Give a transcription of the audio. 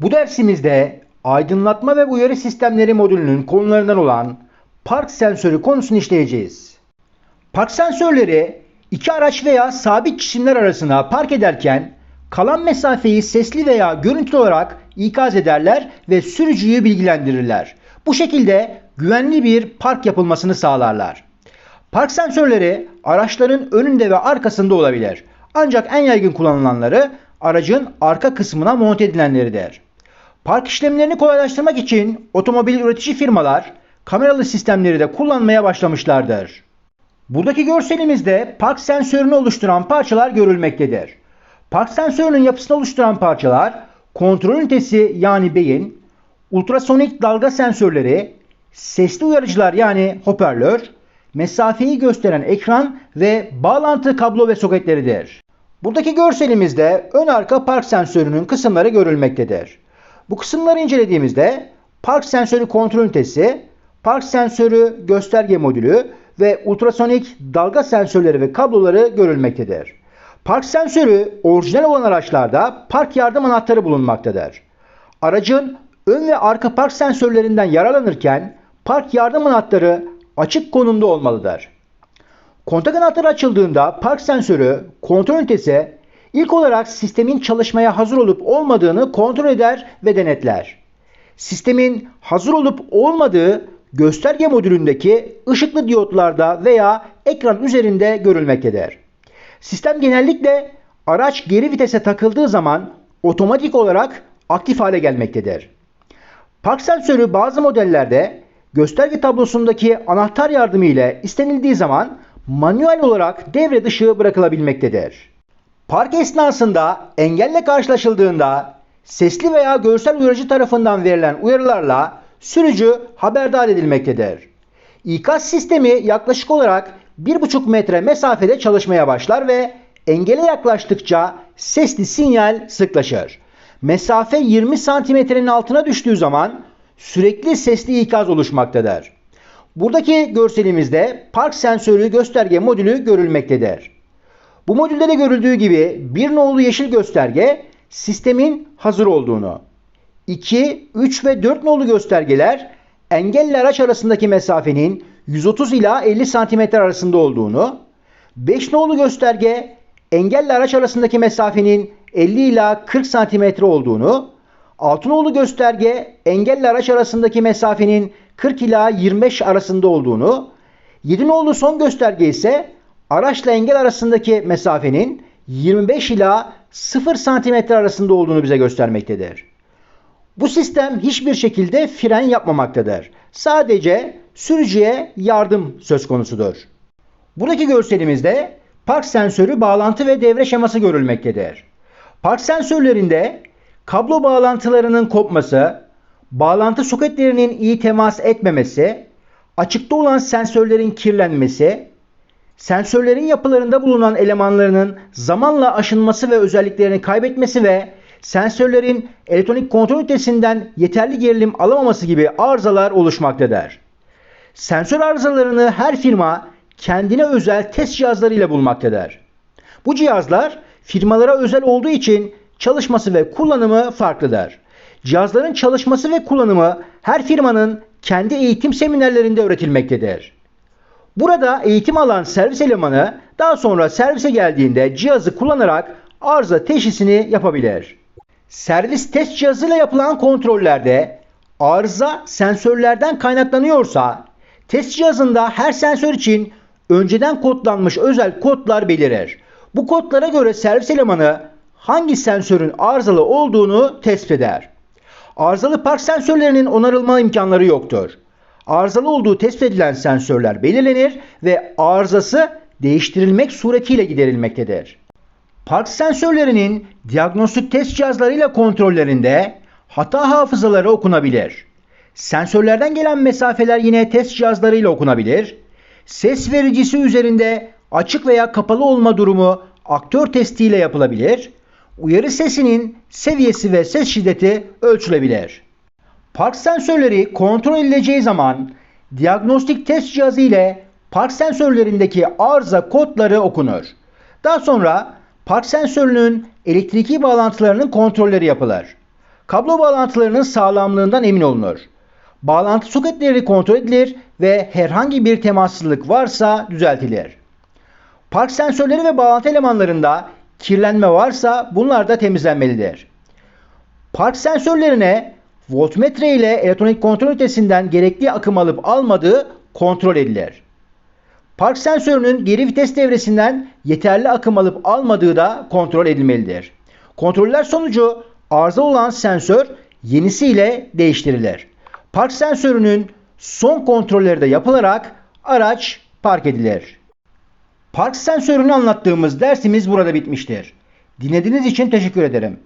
Bu dersimizde aydınlatma ve uyarı sistemleri modülünün konularından olan park sensörü konusunu işleyeceğiz. Park sensörleri iki araç veya sabit cisimler arasına park ederken kalan mesafeyi sesli veya görüntülü olarak ikaz ederler ve sürücüyü bilgilendirirler. Bu şekilde güvenli bir park yapılmasını sağlarlar. Park sensörleri araçların önünde ve arkasında olabilir. Ancak en yaygın kullanılanları aracın arka kısmına monte edilenleridir. Park işlemlerini kolaylaştırmak için otomobil üretici firmalar kameralı sistemleri de kullanmaya başlamışlardır. Buradaki görselimizde park sensörünü oluşturan parçalar görülmektedir. Park sensörünün yapısını oluşturan parçalar kontrol ünitesi yani beyin, ultrasonik dalga sensörleri, sesli uyarıcılar yani hoparlör, mesafeyi gösteren ekran ve bağlantı kablo ve soketleridir. Buradaki görselimizde ön arka park sensörünün kısımları görülmektedir. Bu kısımları incelediğimizde park sensörü kontrol ünitesi, park sensörü gösterge modülü ve ultrasonik dalga sensörleri ve kabloları görülmektedir. Park sensörü orijinal olan araçlarda park yardım anahtarı bulunmaktadır. Aracın ön ve arka park sensörlerinden yararlanırken park yardım anahtarı açık konumda olmalıdır. Kontak anahtarı açıldığında park sensörü kontrol ünitesi ilk olarak sistemin çalışmaya hazır olup olmadığını kontrol eder ve denetler. Sistemin hazır olup olmadığı gösterge modülündeki ışıklı diyotlarda veya ekran üzerinde görülmektedir. Sistem genellikle araç geri vitese takıldığı zaman otomatik olarak aktif hale gelmektedir. Park sensörü bazı modellerde gösterge tablosundaki anahtar yardımı ile istenildiği zaman manuel olarak devre dışı bırakılabilmektedir. Park esnasında engelle karşılaşıldığında sesli veya görsel uyarıcı tarafından verilen uyarılarla sürücü haberdar edilmektedir. İkaz sistemi yaklaşık olarak 1,5 metre mesafede çalışmaya başlar ve engele yaklaştıkça sesli sinyal sıklaşır. Mesafe 20 santimetrenin altına düştüğü zaman sürekli sesli ikaz oluşmaktadır. Buradaki görselimizde park sensörü gösterge modülü görülmektedir. Bu modülde de görüldüğü gibi bir nolu yeşil gösterge sistemin hazır olduğunu, 2, 3 ve 4 nolu göstergeler engelli araç arasındaki mesafenin 130 ila 50 cm arasında olduğunu, 5 nolu gösterge engelli araç arasındaki mesafenin 50 ila 40 cm olduğunu, 6 nolu gösterge engelli araç arasındaki mesafenin 40 ila 25 arasında olduğunu, 7 nolu son gösterge ise araçla engel arasındaki mesafenin 25 ila 0 cm arasında olduğunu bize göstermektedir. Bu sistem hiçbir şekilde fren yapmamaktadır. Sadece sürücüye yardım söz konusudur. Buradaki görselimizde park sensörü bağlantı ve devre şeması görülmektedir. Park sensörlerinde kablo bağlantılarının kopması, bağlantı soketlerinin iyi temas etmemesi, açıkta olan sensörlerin kirlenmesi, sensörlerin yapılarında bulunan elemanlarının zamanla aşınması ve özelliklerini kaybetmesi ve sensörlerin elektronik kontrol ünitesinden yeterli gerilim alamaması gibi arızalar oluşmaktadır. Sensör arızalarını her firma kendine özel test cihazlarıyla bulmaktadır. Bu cihazlar firmalara özel olduğu için çalışması ve kullanımı farklıdır. Cihazların çalışması ve kullanımı her firmanın kendi eğitim seminerlerinde öğretilmektedir. Burada eğitim alan servis elemanı daha sonra servise geldiğinde cihazı kullanarak arıza teşhisini yapabilir. Servis test cihazıyla yapılan kontrollerde arıza sensörlerden kaynaklanıyorsa test cihazında her sensör için önceden kodlanmış özel kodlar belirir. Bu kodlara göre servis elemanı hangi sensörün arızalı olduğunu tespit eder. Arızalı park sensörlerinin onarılma imkanları yoktur. Arızalı olduğu tespit edilen sensörler belirlenir ve arızası değiştirilmek suretiyle giderilmektedir. Park sensörlerinin diagnostik test cihazlarıyla kontrollerinde hata hafızaları okunabilir. Sensörlerden gelen mesafeler yine test cihazlarıyla okunabilir. Ses vericisi üzerinde açık veya kapalı olma durumu aktör testiyle yapılabilir. Uyarı sesinin seviyesi ve ses şiddeti ölçülebilir. Park sensörleri kontrol edileceği zaman diagnostik test cihazı ile park sensörlerindeki arıza kodları okunur. Daha sonra park sensörünün elektriki bağlantılarının kontrolleri yapılır. Kablo bağlantılarının sağlamlığından emin olunur. Bağlantı soketleri kontrol edilir ve herhangi bir temassızlık varsa düzeltilir. Park sensörleri ve bağlantı elemanlarında kirlenme varsa bunlar da temizlenmelidir. Park sensörlerine voltmetre ile elektronik kontrol ünitesinden gerekli akım alıp almadığı kontrol edilir. Park sensörünün geri vites devresinden yeterli akım alıp almadığı da kontrol edilmelidir. Kontroller sonucu arıza olan sensör yenisiyle değiştirilir. Park sensörünün son kontrolleri de yapılarak araç park edilir. Park sensörünü anlattığımız dersimiz burada bitmiştir. Dinlediğiniz için teşekkür ederim.